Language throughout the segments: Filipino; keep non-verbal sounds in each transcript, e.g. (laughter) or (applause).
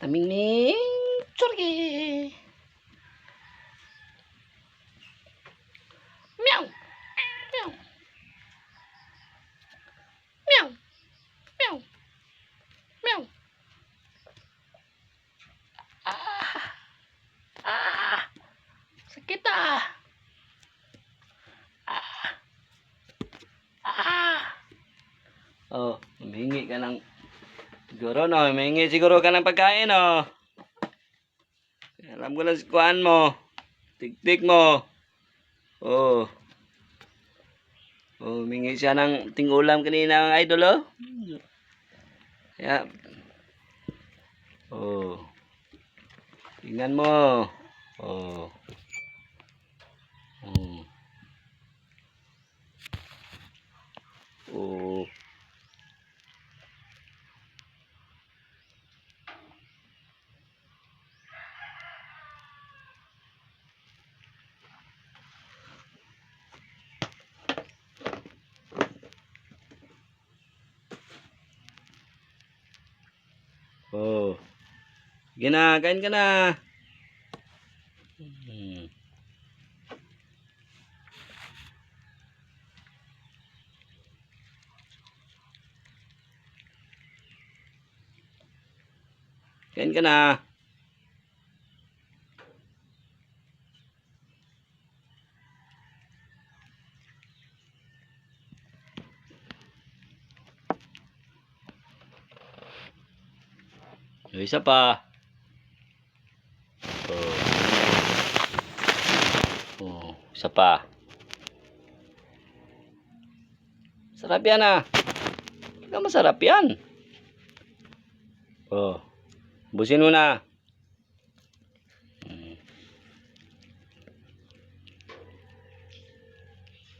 Tamingming. Churgi. Meow. Meow. Meow. Meow. Meow. Ah. Ah. Sakit ah. Ah. Ah. Oh, humingi ka ng siguro no, humingi siguro ka ng pagkain no. Alam ko na si kuan mo. Tiktik mo. Oh. Oh, humingi siya ng tingulam kanina ang idol oh. Kaya Oh. Tingnan mo. Oh. Hmm. Oh. Oh. Sige na, kain ka na. Hmm. Kain ka na. Yung isa pa. Oh. Oh, isa pa. Sarap yan ah. Talaga masarap yan. Oh. Busin mo na. Hmm.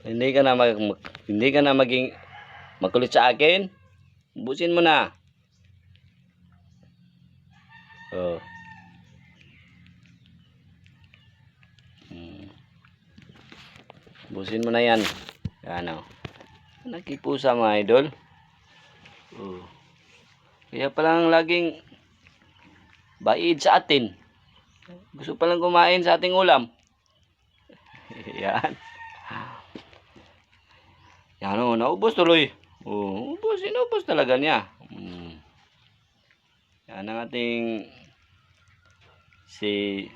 Hindi ka na mag, mag- hindi ka na maging makulit sa akin. Busin mo na. Oh. Hmm. Busin mo na yan. Yan o. Nakipusa mga idol. Oh. Kaya palang laging baid sa atin. Gusto palang kumain sa ating ulam. (laughs) yan. Yan o, naubos tuloy. Oh, ubos, inubos talaga niya. Hmm. Yan ang ating si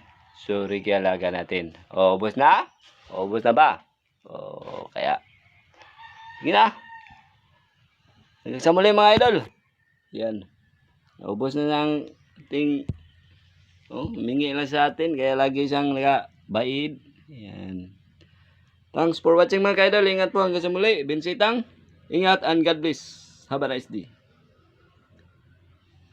Suri Kialaga natin. O, ubos na? O, ubos na ba? O, kaya. Sige na. Hanggang sa muli mga idol. Yan. Ubos na ng ating oh, humingi lang sa atin. Kaya lagi siyang nakabaid. Yan. Thanks for watching mga idol. Ingat po hanggang sa muli. Binsitang. Ingat and God bless. Have a nice day.